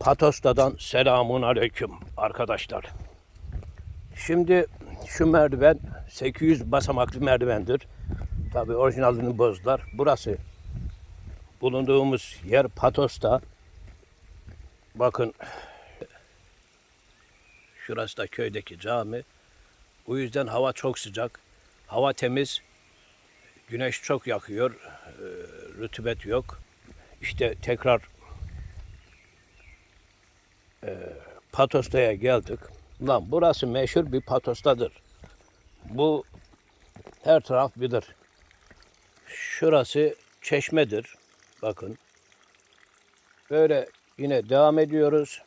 Patosta'dan selamun aleyküm arkadaşlar. Şimdi şu merdiven 800 basamaklı merdivendir. Tabi orijinalini bozdular. Burası bulunduğumuz yer Patos'ta. Bakın şurası da köydeki cami. Bu yüzden hava çok sıcak. Hava temiz. Güneş çok yakıyor. Ee, rütubet yok. İşte tekrar Patosta'ya geldik. Lan burası meşhur bir Patosta'dır. Bu her taraf bilir. Şurası çeşmedir. Bakın. Böyle yine devam ediyoruz.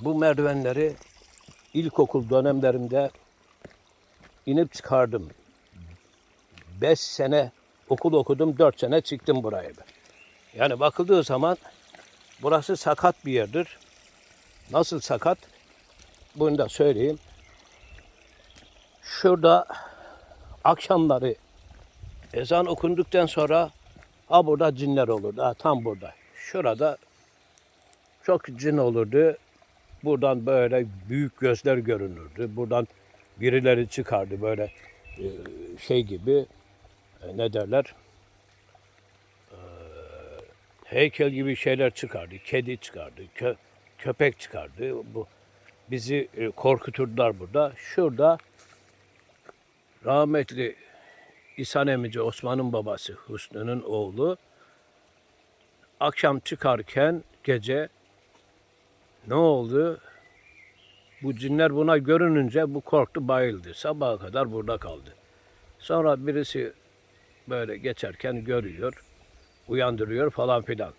Bu merdivenleri ilkokul dönemlerimde inip çıkardım. Beş sene okul okudum, dört sene çıktım buraya. Yani bakıldığı zaman burası sakat bir yerdir. Nasıl sakat? Bunu da söyleyeyim. Şurada akşamları ezan okunduktan sonra ha burada cinler olurdu. Ha, tam burada. Şurada çok cin olurdu. Buradan böyle büyük gözler görünürdü. Buradan birileri çıkardı böyle e, şey gibi e, ne derler E, heykel gibi şeyler çıkardı. Kedi çıkardı. Kö, köpek çıkardı. Bu bizi e, korkuturdular burada. Şurada rahmetli İhsan Emici Osman'ın babası Hüsnü'nün oğlu akşam çıkarken gece ne oldu? Bu cinler buna görününce bu korktu bayıldı. Sabaha kadar burada kaldı. Sonra birisi böyle geçerken görüyor, uyandırıyor falan filan.